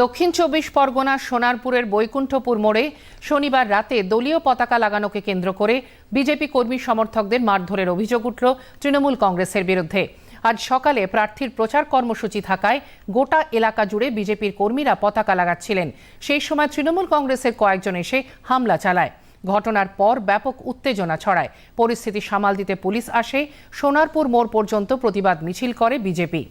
দক্ষিণ চব্বিশ পরগনার সোনারপুরের বৈকুণ্ঠপুর মোড়ে শনিবার রাতে দলীয় পতাকা লাগানোকে কেন্দ্র করে বিজেপি কর্মী সমর্থকদের মারধরের অভিযোগ উঠল তৃণমূল কংগ্রেসের বিরুদ্ধে। আজ সকালে প্রার্থীর প্রচার কর্মসূচি থাকায় গোটা এলাকা জুড়ে বিজেপির কর্মীরা পতাকা লাগাচ্ছিলেন। সেই সময় তৃণমূল কংগ্রেসের কয়েকজন এসে হামলা চালায়। ঘটনার পর ব্যাপক উত্তেজনা ছড়ায়। পরিস্থিতি সামাল দিতে পুলিশ আসে। সোনারপুর মোড় পর্যন্ত প্রতিবাদ মিছিল করে বিজেপি।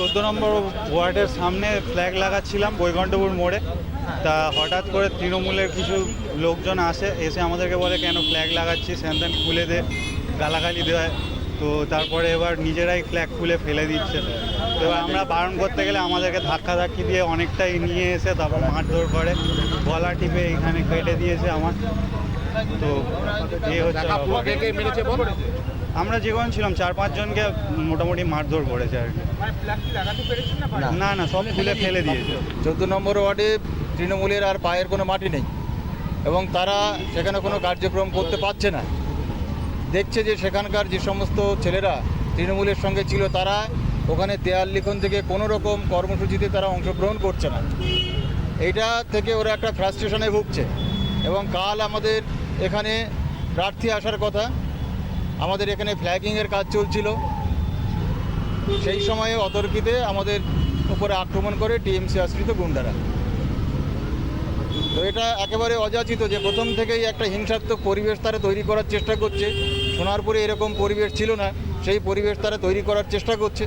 চোদ্দ নম্বর ওয়ার্ডের সামনে ফ্ল্যাগ লাগাচ্ছিলাম বৈকণ্ঠপুর মোড়ে। তা হঠাৎ করে তৃণমূলের কিছু লোকজন আসে, এসে আমাদেরকে বলে, কেন ফ্ল্যাগ লাগাচ্ছি স্যান খুলে দে, গালাগালি দেয় তো তারপরে এবার নিজেরাই ফ্ল্যাগ খুলে ফেলে দিচ্ছে। তো এবার আমরা বারণ করতে গেলে আমাদেরকে ধাক্কা ধাক্কি দিয়ে অনেকটাই নিয়ে এসে তারপর মারধর করে, গলা টিপে এখানে কেটে দিয়েছে আমার। তো এই হচ্ছে। আমরা যেমন ছিলাম চার পাঁচজনকে মোটামুটি মারধর করেছে আর কি। না না সব খুলে ফেলে দিয়েছে। চোদ্দ নম্বর ওয়ার্ডে তৃণমূলের আর পায়ের কোনো মাটি নেই এবং তারা সেখানে কোনো কার্যক্রম করতে পারছে না। দেখছে যে সেখানকার যে সমস্ত ছেলেরা তৃণমূলের সঙ্গে ছিল তারা ওখানে দেয়াল লিখন থেকে কোনো রকম কর্মসূচিতে তারা অংশগ্রহণ করছে না। এইটা থেকে ওরা একটা ফ্রাস্ট্রেশনে ভুগছে। এবং কাল আমাদের এখানে প্রার্থী আসার কথা আমাদের এখানে ফ্ল্যাগিংয়ের কাজ চলছিল। সেই সময়ে অতর্কিতে আমাদের উপরে আক্রমণ করে টিএমসি আশ্রিত গুন্ডারা। তো এটা একেবারে অযাচিত যে প্রথম থেকেই একটা হিংসাত্মক পরিবেশ তারা তৈরি করার চেষ্টা করছে। সোনারপুরে এরকম পরিবেশ ছিল না, সেই পরিবেশ তারা তৈরি করার চেষ্টা করছে।